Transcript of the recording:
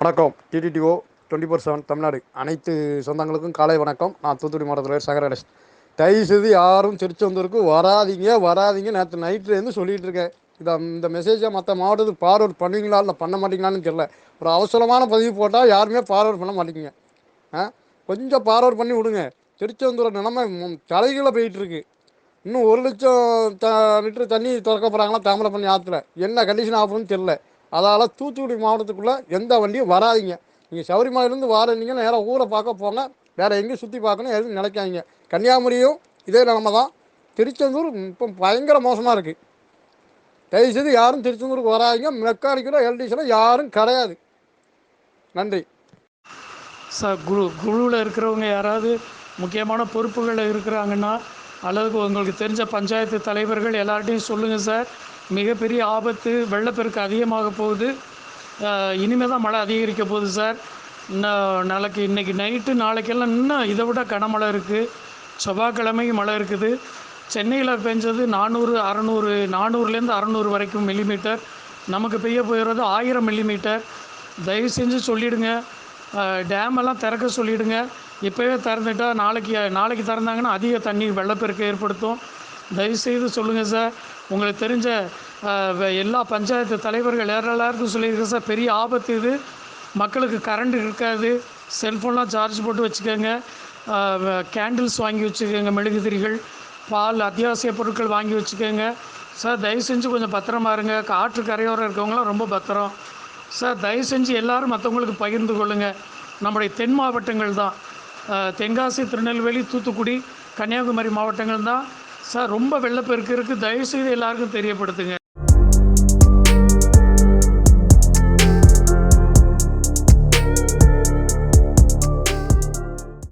வணக்கம். டிடிடிஓ twenty four seven Tamil Nadu. அனைத்து சொந்தங்களுக்கும் காலை வணக்கம். நான் தூத்துக்குடி மாவட்டத்தில் சகர தயவுசெய்து யாரும் திருச்செந்தூருக்கு வராதீங்க வராதீங்க. நேற்று நைட்லேருந்து சொல்லிகிட்டு இருக்கேன். இதை இந்த மெசேஜை மற்ற மாவட்டத்துக்கு ஃபார்வர்ட் பண்ணுவீங்களா இல்லை பண்ண மாட்டீங்களான்னு தெரியல. ஒரு அவசரமான பதிவு போட்டால் யாருமே ஃபார்வர்ட் பண்ண மாட்டேங்க. ஆ? கொஞ்சம் ஃபார்வர்ட் பண்ணி விடுங்க. திருச்செந்தூர் நிலமை தலைகளை போயிட்டுருக்கு இன்னும் ஒரு லட்சம் த லிட்டர் தண்ணி திறக்க போகிறாங்களா தாமிரபரணி ஆற்றுல என்ன கண்டிஷன் ஆகும்னு தெரில அதால் தூத்துக்குடி மாவட்டத்துக்குள்ளே எந்த வண்டியும் வராதிங்க. நீங்கள் சபரிமலையிலேருந்து வாரீங்க நேராக ஊரை பார்க்க போங்க. வேறு எங்கேயும் சுற்றி பார்க்கணும் எதுவும் நினைக்காதீங்க. கன்னியாகுமரியும் இதே நிலமை தான். திருச்செந்தூர் இப்போ பயங்கர மோசமாக இருக்குது தயவுசெய்து யாரும் திருச்செந்தூருக்கு வராதிங்க. மெக்கானிக்கலோ எலக்ட்ரிஷனோ யாரும் கிடையாது. நன்றி. சார் குழு குழுவில் இருக்கிறவங்க யாராவது முக்கியமான பொறுப்புகளில் இருக்கிறாங்கன்னா அல்லது உங்களுக்கு தெரிஞ்ச பஞ்சாயத்து தலைவர்கள் எல்லார்ட்டையும் சொல்லுங்கள் சார். மிகப்பெரிய ஆபத்து வெள்ளப்பெருக்கு அதிகமாக போகுது. இனிமேல் தான் மழை அதிகரிக்க போகுது சார். இன்னும் நாளைக்கு இன்றைக்கி நைட்டு நாளைக்கெல்லாம் இன்னும் இதை விட கனமழை இருக்குது செவ்வாய்க்கிழமைக்கு மழை இருக்குது. சென்னையில் பெஞ்சது நானூறு அறநூறு நானூறுலேருந்து அறநூறு வரைக்கும் மில்லிமீட்டர் நமக்கு பெய்ய போயிடுறது ஆயிரம் மில்லிமீட்டர் தயவு செஞ்சு சொல்லிவிடுங்க டேமெல்லாம் திறக்க சொல்லிவிடுங்க இப்போவே திறந்துட்டா நாளைக்கு நாளைக்கு திறந்தாங்கன்னா அதிக தண்ணி வெள்ளப்பெருக்கு ஏற்படுத்தும். தயவுசெய்து சொல்லுங்கள் சார் உங்களுக்கு தெரிஞ்ச எல்லா பஞ்சாயத்து தலைவர்கள் எல்லாருக்கும் சொல்லியிருக்கேன் சார் பெரிய ஆபத்து இது. மக்களுக்கு கரண்ட் இருக்காது. செல்ஃபோன்லாம் சார்ஜ் போட்டு வச்சுக்கோங்க. கேண்டில்ஸ் வாங்கி வச்சுக்கோங்க மெழுகுதிரிகள். பால் அத்தியாவசிய பொருட்கள் வாங்கி வச்சுக்கோங்க. சார் தயவு செஞ்சு கொஞ்சம் பத்திரமா இருங்க. காற்று கரையோரம் இருக்கவங்களாம் ரொம்ப பத்திரம். சார் தயவு செஞ்சு எல்லாரும் மற்றவங்களுக்கு பகிர்ந்து கொள்ளுங்கள் நம்முடைய தென் மாவட்டங்கள் தான். தென்காசி திருநெல்வேலி தூத்துக்குடி கன்னியாகுமரி மாவட்டங்கள் தான். சார் ரொம்ப வெள்ளப்பெருக்கு இருக்குது தயவுசெய்து எல்லாருக்கும் தெரியப்படுத்துங்க.